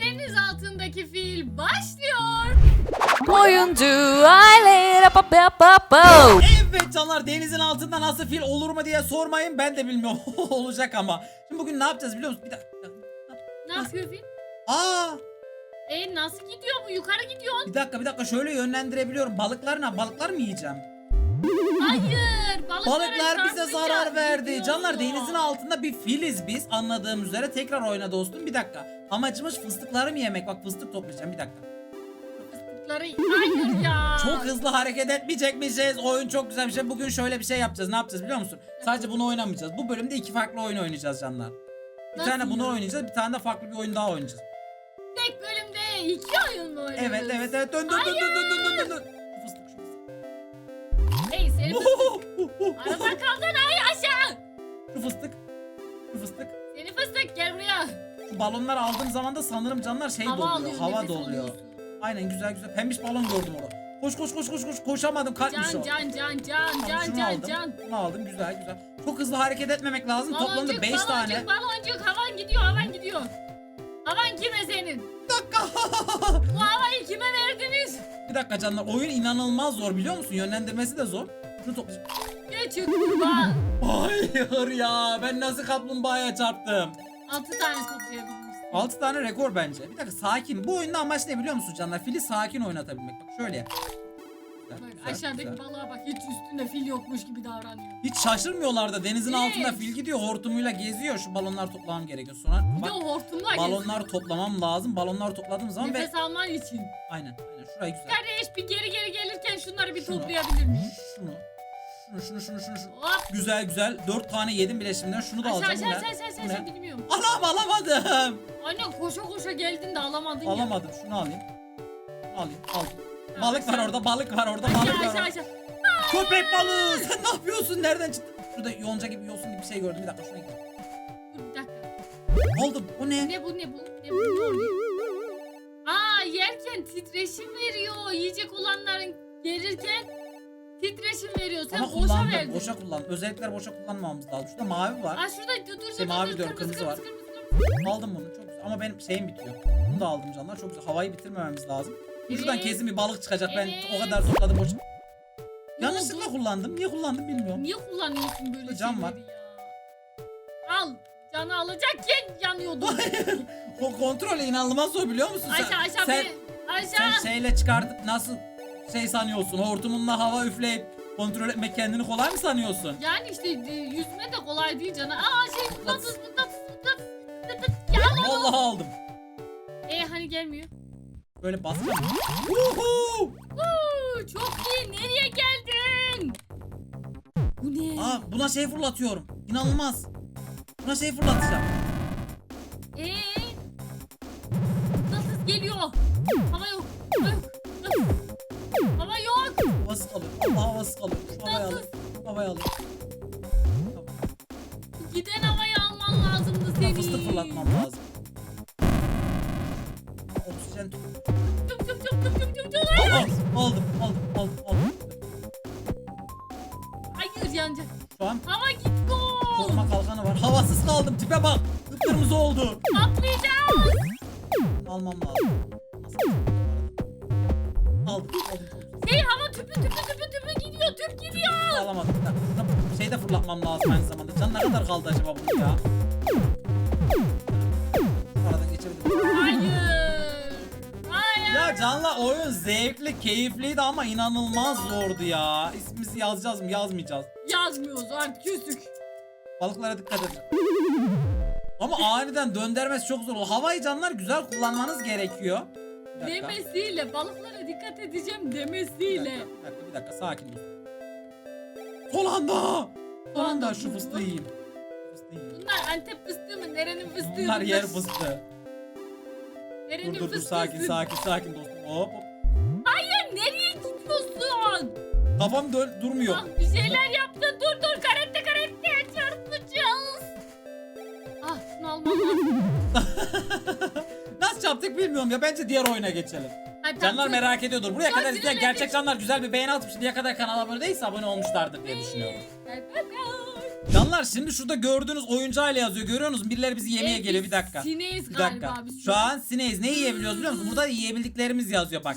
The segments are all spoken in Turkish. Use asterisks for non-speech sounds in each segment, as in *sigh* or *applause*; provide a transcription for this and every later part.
Deniz altındaki fil başlıyor. Oyuncu aile pa pa pa pa. Evet canlar denizin altında nasıl fil olur mu diye sormayın ben de bilmiyorum *laughs* olacak ama. Şimdi bugün ne yapacağız biliyor musun? Bir dakika. yapıyor fil? Aa E nasıl gidiyor bu? Yukarı gidiyor. bir dakika bir dakika şöyle yönlendirebiliyorum. Balıklar ne? Balıklar mı yiyeceğim? Hayır. Balıklar bize zarar verdi. Canlar denizin altında bir filiz biz anladığım üzere. Tekrar oyna dostum bir dakika. Amacımız fıstıkları mı yemek? Bak fıstık toplayacağım bir dakika. Fıstıkları... Hayır ya. Çok hızlı hareket etmeyecekmişiz. Oyun çok güzel bir şey. Bugün şöyle bir şey yapacağız. Ne yapacağız biliyor musun? Sadece bunu oynamayacağız. Bu bölümde iki farklı oyun oynayacağız canlar. Bir Nasıl tane bunu ya? oynayacağız. Bir tane de farklı bir oyun daha oynayacağız. Tek bölümde iki oyun mu oynuyoruz? Evet evet evet. Dön dön dön dön dön dön dön dön. Fıstık. Uhuhu. Arada kaldın ay aşağı. Şu fıstık. Şu fıstık. Seni fıstık gel buraya. Şu balonları aldığım zaman da sanırım canlar şey Hava doluyor. alıyor. hava nefes doluyor. alıyorsun. Aynen güzel güzel. Pembiş balon gördüm orada. Koş koş koş koş koş. Koşamadım kaçmış Can o. can can can Tamam, can şunu can aldım. can. Bunu aldım güzel güzel. Çok hızlı hareket etmemek lazım. Toplamda 5 tane. Baloncuk baloncuk havan gidiyor havan gidiyor. Havan kime senin? Bir dakika. Bu havayı kime verdiniz? bir dakika canlar. Oyun inanılmaz zor biliyor musun? Yönlendirmesi de zor. Şunu toplayacağım. Geçin kurban. Hayır ya. Ben nasıl kaplumbağaya çarptım? Altı tane toplayabilmişsin. 6 tane rekor bence. Bir dakika sakin. Bu oyunda amaç ne biliyor musun canlar? Fili sakin oynatabilmek. Bak şöyle yap. Güzel, Bak güzel, aşağıdaki güzel. balığa bak hiç üstünde fil yokmuş gibi davranıyor. Hiç şaşırmıyorlar da denizin Evet. altında fil gidiyor hortumuyla geziyor. Şu balonlar toplamam gerekiyor sonra. Bir de Bak, o hortumla balonlar toplamam lazım. Balonlar topladığım zaman ve Nefes alman için. aynen aynen şurayı güzel. Kardeş bir geri geri gelirken şunları bir Şunu. toplayabilir miyim? Şunu. Şunu şunu şunu şunu. şunu. Hop. Güzel güzel. Dört tane yedim bile şimdiden. Şunu da alacağım. aşağı Bu aşağı ne? aşağı Bu aşağı ne? bilmiyorum. Anam alamadım. Anne koşa koşa geldin de alamadın ya. Alamadım. Şunu alayım. Şunu alayım. Aldım. Ha, Balık var aşağı- orada. Balık var orada. Balık Aşağı var aşağı orada. aşağı. Köpek balığı. Sen ne yapıyorsun? Nereden çıktın? Şurada yonca gibi yosun gibi bir şey gördüm. Bir dakika şuna gidelim. Dur bir dakika. Aldım. O ne? Ne bu ne bu ne bu ne oluyor? Aa yerken titreşim veriyor. Yiyecek olanların gelirken titreşim veriyor. Sen Ama boşa kullandım. verdin. Boşa kullan. Özellikler boşa kullanmamamız lazım. Şurada mavi var. Aa şurada dur dur dur. Şey, mavi dur, diyorum, kırmızı var. kırmızı, kırmızı. Aldım bunu. Çok güzel. Ama benim şeyim bitiyor. Bunu da aldım canlar. Çok güzel. Havayı bitirmememiz lazım. Şuradan Evet. kesin bir balık çıkacak. Ben Evet. o kadar topladım boş. Ne Yanlışlıkla oldu? kullandım. Niye kullandım bilmiyorum. Niye kullanıyorsun böyle Burada cam var. şeyleri ya? Al. Canı alacakken yanıyordu. *laughs* O kontrol inanılmaz zor biliyor musun sen? aşağı aşağı sen, bir. Aşağı. sen şeyle çıkartıp nasıl şey sanıyorsun? Hortumunla hava üfleyip kontrol etmek kendini kolay mı sanıyorsun? Yani işte e, yüzme de kolay değil canı. Aa şey mıknatıs mıknatıs mıknatıs. mıknatıs. Ya. Vallahi aldım. E hani gelmiyor. Böyle baskı. Uhu! Uuu, çok iyi. Nereye geldin? Bu ne? Aa buna şey fırlatıyorum. İnanılmaz. Buna şey fırlatacağım. Ee? Nasıl geliyor? Hava yok. Hava havayı alayım. Giden havayı alman lazımdı senin. Fıstık fırlatmam lazım. Oksijen. Tüp tüp tüp tüp tüp tüp tüp. Aldım, aldım, aldım, aldım, aldım. Hayır yanacak. Şu an Hava gitti. koruma kalkanı var. Havasız kaldım. Tipe bak. Kıpkırmızı oldu. Patlayacağız. Almam lazım. Aldım, aldım. Şey hava tüpü tüpü tüpü tüpü gidiyor. Tüp gidiyor. Alamadım. Bir Şey de fırlatmam lazım aynı zamanda. Can ne kadar kaldı acaba bunun ya? Aradan geçebilirim. Hayır. Hayır. Ya Can'la oyun zevkli, keyifliydi ama inanılmaz zordu ya. İsmimizi yazacağız mı, yazmayacağız. Yazmıyoruz artık küstük. Balıklara dikkat edin. Ama aniden döndürmesi çok zor. O havayı canlar güzel kullanmanız gerekiyor. Bir dakika. Demesiyle balıklara dikkat edeceğim Bir demesiyle. dakika, bir dakika, bir dakika, sakin dur. Son anda! Son anda şu fıstığı yiyeyim. Fıstığı yiyeyim. Bunlar Antep fıstığı mı? Nerenin fıstığı? Bunlar yer fıstığı. Nerenin Dur dur dur fıstığı? sakin sakin sakin dostum. Hop hop. Hayır nereye gidiyorsun? Kafam dön durmuyor. Ah, bir şeyler yaptın. Dur dur karette karette çarpacağız. Ah şunu almam lazım. *laughs* Nasıl yaptık bilmiyorum ya. Bence diğer oyuna geçelim. Hadi, Canlar tamam, merak ediyordur. Buraya kadar izleyen gerçek canlar güzel bir beğeni atıp şimdiye kadar kanala abone değilse abone olmuşlardır diye düşünüyorum. Canlar Canlar şimdi şurada gördüğünüz oyuncağıyla yazıyor. Görüyorsunuz mu? Birileri bizi yemeye Ee, geliyor. Bir dakika. Sineyiz Bir galiba dakika. biz Şu an sineğiz. Ne yiyebiliyoruz biliyor Hmm. musun? Burada yiyebildiklerimiz yazıyor bak.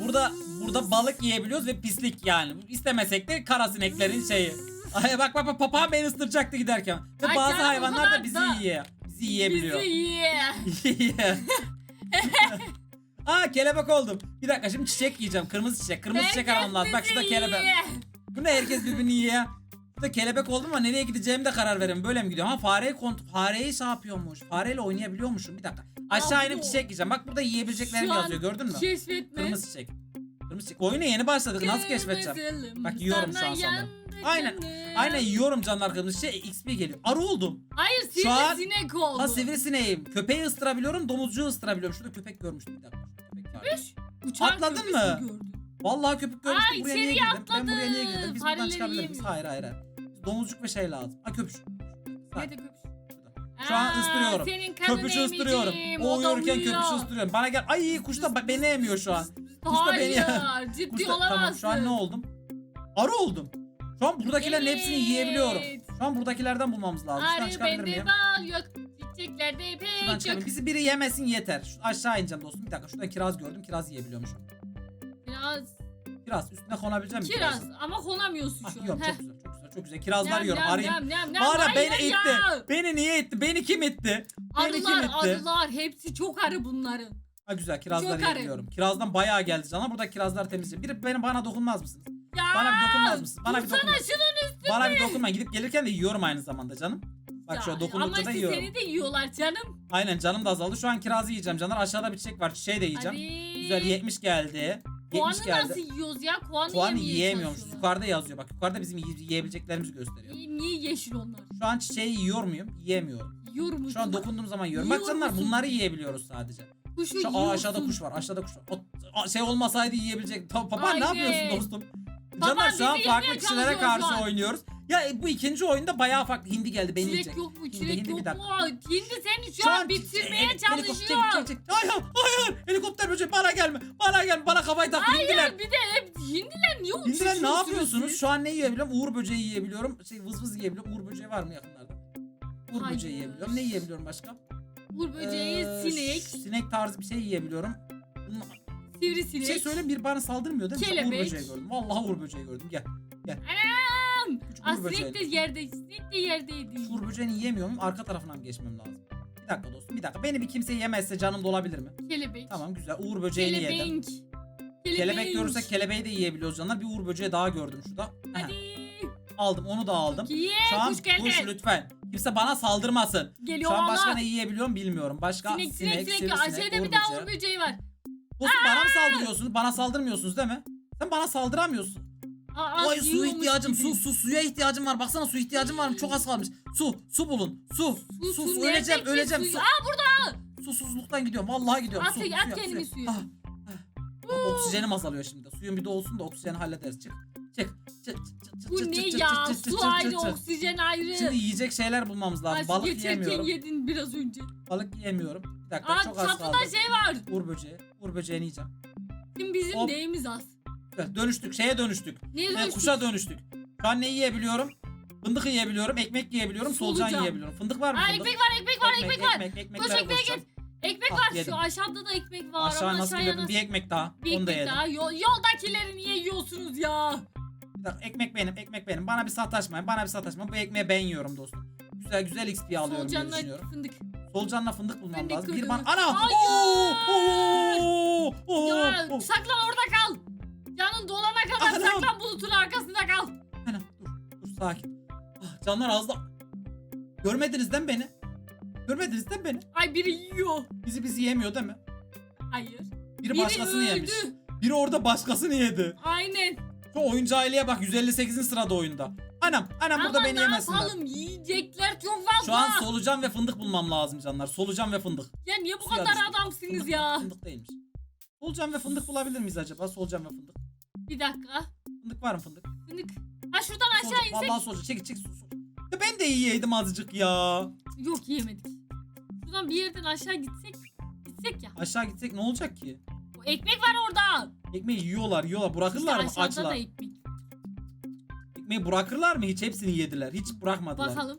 Burada burada balık yiyebiliyoruz ve pislik yani. İstemesek de kara sineklerin şeyi. Ay bak bak bak papağan beni ısıracaktı giderken. Ve Ay bazı canım, o hayvanlar da bizi da- yiyor. Bizi yiyebiliyor. Bizi ye. Yiyor. *laughs* *laughs* Aa kelebek oldum. Bir dakika şimdi çiçek yiyeceğim. Kırmızı çiçek. Kırmızı çiçek aramam lazım. Bak şurada kelebek. Bu ne herkes birbirini yiyor. Burada kelebek oldum ama nereye gideceğimi de karar verin. Böyle mi gidiyorum? Ha fareyi kont fareyi şey yapıyormuş. Fareyle oynayabiliyormuşum. Bir dakika. Aşağı inip çiçek yiyeceğim. Bak burada yiyebileceklerim yazıyor. Gördün mü? Keşfetme. Kırmızı çiçek. Kırmızı çiçek. Oyuna yeni başladık. Nasıl keşfedeceğim? Bak yiyorum şu an yandı Aynen. Aynen yiyorum canlar kırmızı çiçek. XP geliyor. Arı oldum. Hayır sivrisinek oldu. Ha sivrisineğim. Köpeği ısırabiliyorum. Domuzcuğu ısırabiliyorum. Şurada köpek görmüştüm bir dakika. Var. Uçan Atladın köpüsü mı? gördüm. Vallahi köpek görmüştüm. Aa, buraya niye içeriye girdim? Ben buraya niye girdim? Biz buradan Fareleri çıkabilir miyiz? Hayır hayır hayır. Biz domuzcuk ve şey lazım. Ha köpüş. Nerede köpüş? Şu an Aa. Senin kanın Köpüşü O da uyurken uyuyor. köpüşü ısırıyorum. Bana gel. Ay kuş da beni yemiyor şu an. Kuş da beni Hayır *laughs* ciddi Kuş da- olamazsın. tamam şu an ne oldum? Arı oldum. Şu an buradakilerin hepsini yiyebiliyorum. Şu an buradakilerden bulmamız lazım. Şuradan Arı çıkabilir bende miyim? bal yok. Çiçeklerde Şuradan çıkabilir. yok. Bizi biri yemesin yeter. Şu aşağı ineceğim dostum. Bir dakika şuradan kiraz gördüm. Kiraz yiyebiliyormuşum. Biraz Kiraz üstüne konabileceğim mi kiraz kirazın? ama konamıyorsun Ah, şu an. yiyorum Heh. çok güzel çok güzel çok güzel. Kirazlar Nem, yiyorum. nem, Arayayım. nem, nem, nem. Ara beni Hayır itti. ya. Beni niye itti? Beni kim itti? Beni kim Arılar itti? arılar hepsi çok arı bunların. Ha güzel kirazlar Çok arı. yiyebiliyorum. Kirazdan bayağı geldi cana. Burada kirazlar temizleyeceğim. Biri benim bana dokunmaz mısınız? Ya. Bana bir dokunmaz mısın? Bana bir Dursana dokunma. şunun üstüne. Bana bir dokunma. Gidip gelirken de yiyorum aynı zamanda canım. Bak şöyle dokundukça Ama işte yiyorum. seni de yiyorlar canım. Aynen canım da azaldı. Şu an kirazı yiyeceğim canlar. Aşağıda bir çiçek var. Çiçeği de yiyeceğim. Hadi. Güzel 70 geldi. 70 Puanı geldi. nasıl yiyoruz ya? Puanı, Puanı yemeye yiyemiyormuş. Yukarıda yazıyor. Bak yukarıda bizim yiye- yiyebileceklerimizi gösteriyor. Niye, niye yeşil onlar? Şu an çiçeği yiyor muyum? Yiyemiyorum. Yiyor musun? Şu an dokunduğum zaman yiyorum. Bak Yiyor canlar musun? bunları yiyebiliyoruz sadece. Kuşu Şu aa, yiyorsun. aşağıda kuş var. Aşağıda kuş var. O, a- şey olmasaydı yiyebilecek. Ta, papağan ne Aynen. yapıyorsun dostum? Papağan Canlar şu an bizi farklı yemeye kişilere şu karşı an. oynuyoruz. Ya e, bu ikinci oyunda bayağı farklı. Hindi geldi beni yiyecek. Çilek yok mu? Hindi, Çilek hindi, yok bir dakika. mu? Hindi seni şu, an bitirmeye heli- helikopter- çalışıyor. çek. Hayır hayır helikopter böceği bana gelme. Bana gelme bana kafayı taktı hindiler. Hayır bir de hep hindiler niye Hindiler uçuşuyorsunuz ne yapıyorsunuz? Şu an ne yiyebiliyorum? Uğur böceği yiyebiliyorum. Şey vız vız yiyebiliyorum. Uğur böceği var mı yakınlarda? Uğur Hayır. böceği yiyebiliyorum. Ne yiyebiliyorum başka? Uğur böceği, Ee, sinek, Sinek tarzı bir şey yiyebiliyorum. Bir sivrisinek. şey söyleyeyim bir bana saldırmıyor değil mi? Uğur Kelebek. böceği gördüm. Vallahi uğur böceği gördüm. Gel. Anam! Aa, uğur böceği. sinek de yerde, sinek de yerdeydi. Uğur böceğini yiyemiyor muyum? Arka tarafına mı geçmem lazım? Bir dakika dostum bir dakika. Beni bir kimse yemezse canım dolabilir mi? Kelebek. Tamam güzel. Uğur böceğini yedim. Kelebenk. Kelebek görürsek kelebeği de yiyebiliyoruz canlar. Bir uğur böceği daha gördüm şurada. Hadi. aldım onu da aldım. Ye, Şu an kuş geldi. kuş lütfen. Kimse bana saldırmasın. Geliyor Şu an başka ne yiyebiliyorum bilmiyorum. Başka Sinek, sinek, sinek. sivrisinek, Aşağıda uğur bir daha uğur böceği var. Dostum bana mı saldırıyorsunuz? Bana saldırmıyorsunuz değil mi? Sen bana saldıramıyorsun. Aa, Ay su yiyormuş ihtiyacım gibi. su su suya ihtiyacım var. Baksana su ihtiyacım var. Çok az kalmış. Su su bulun. Su su su, su, öleceğim nerede ki öleceğim. su? Su. Aa burada. Susuzluktan gidiyorum. Vallahi gidiyorum. At- su, at suya, kendini suya. Ah, ah. Bak, oksijenim azalıyor şimdi. Suyun bir de olsun da oksijeni hallederiz. Çık. Çık. Çık. çık, çık, Bu çık, ne çık, ya? çık, çık, çık, Su çık, ayrı, çık, çık. oksijen ayrı. Şimdi yiyecek şeyler bulmamız lazım. Ay, Balık geçerken yiyemiyorum. yedin biraz önce. Balık yiyemiyorum. Bir dakika Aa çok az kaldı. çatıda şey var. Uğur böceği. Uğur böceğini yiyeceğim. Şimdi bizim Hop. neyimiz az? Dönüştük. Şeye dönüştük. Niye Ee, dönüştük? kuşa dönüştük. Şu an ne yiyebiliyorum? Fındık yiyebiliyorum, ekmek yiyebiliyorum, solucan, Solucan. yiyebiliyorum. Fındık var mı? Aa fındık? ekmek var, ekmek var, ekmek, var. Ekmek, ekmek, Koş ekmeğe git. Ekmek Ah, var. yedim. Şu aşağıda da ekmek var. Aşağı Onu nasıl aşağıya? Bir ekmek daha. Bir Onu da ekmek yedim. daha. Yol, yoldakileri niye yiyorsunuz ya? Bir dakika, ekmek benim, ekmek benim. Bana bir sataşmayın, bana bir sataşmayın. Bu ekmeği ben yiyorum dostum. Güzel güzel XP alıyorum diye Solucanla düşünüyorum. fındık. Solucanla fındık bulmam Fındık lazım. Bir kırdı. bana... Ana! Hayır! Oo! Oo! Oo! Ya Oo! saklan orada kal. Kadar saklan bulutun arkasında kal. Ana, dur, dur sakin. Ah, canlar az da... Görmediniz değil mi beni? Görmediniz değil mi beni? Ay biri yiyor. Bizi bizi yemiyor değil mi? Hayır. Biri, Biri başkasını öldü. yemiş. Biri orada başkasını yedi. Aynen. Şu oyuncu aileye bak 158. sırada oyunda. Anam, anam burada Ama beni ne yemesinler. yapalım yiyecekler çok fazla. Şu an solucan ve fındık bulmam lazım canlar. Solucan ve fındık. ya niye bu Suya kadar düştüm. adamsınız Fındık, ya? Fındık değilmiş. Solucan ve fındık bulabilir miyiz acaba? Solucan ve fındık. Bir dakika. Fındık var mı fındık? Fındık. Ha şuradan aşağı Solucan. insek. Vallahi solucan. Çek çek. su- su. Ya ben de yiyeydim azıcık ya. Yok yiyemedik. Şuradan bir yerden aşağı gitsek. Gitsek ya. Aşağı gitsek ne olacak ki? O ekmek var orada. Ekmeği yiyorlar yiyorlar. İşte Bırakırlar mı aşağıda açlar? da ekmek. ekmeği bırakırlar mı? Hiç hepsini yediler. Hiç bırakmadılar. Bakalım.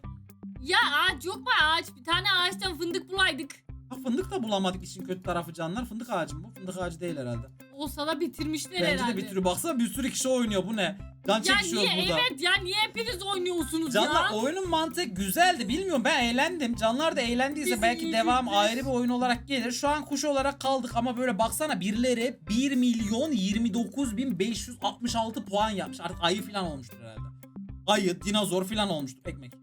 Ya ağaç yok mu ağaç? Bir tane ağaçtan fındık bulaydık. Ha, fındık da bulamadık işin kötü tarafı canlar. Fındık ağacı mı bu? Fındık ağacı değil herhalde. Olsa da bitirmişler Bence herhalde. de bitiriyor. Baksana bir sürü kişi oynuyor. Bu ne? Can Ya çekişiyoruz niye burada. evet ya niye hepiniz oynuyorsunuz Canlar ya? oyunun mantığı güzeldi. Bilmiyorum ben eğlendim. Canlar da eğlendiyse Biz belki devam güldük. ayrı bir oyun olarak gelir. Şu an kuş olarak kaldık ama böyle baksana birileri 1 milyon 29 bin 566 puan yapmış. Artık ayı falan olmuştur herhalde. Ayı, dinozor falan olmuştur ekmek.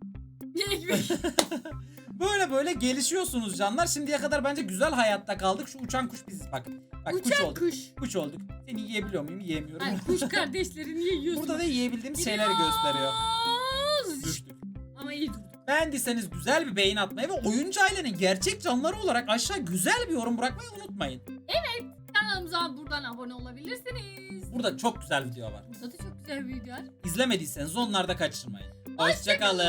*laughs* Ekmek. *laughs* Böyle böyle gelişiyorsunuz canlar. Şimdiye kadar bence güzel hayatta kaldık. Şu uçan kuş biziz bak. Bak kuş Uçan olduk. kuş. Kuş olduk. Seni yiyebiliyor muyum? Yiyemiyorum. Ay, kuş kardeşleri niye *laughs* yiyorsun? Burada da yiyebildiğimiz şeyleri gösteriyor. Düştük. Ama iyi durduk. Beğendiyseniz güzel bir beğeni atmayı ve oyuncu ailenin gerçek canları olarak aşağı güzel bir yorum bırakmayı unutmayın. Kanalımıza buradan abone olabilirsiniz. Burada çok güzel video var. Burada da çok güzel videolar. İzlemediyseniz onları da kaçırmayın. Hoşçakalın. Hoşçakalın.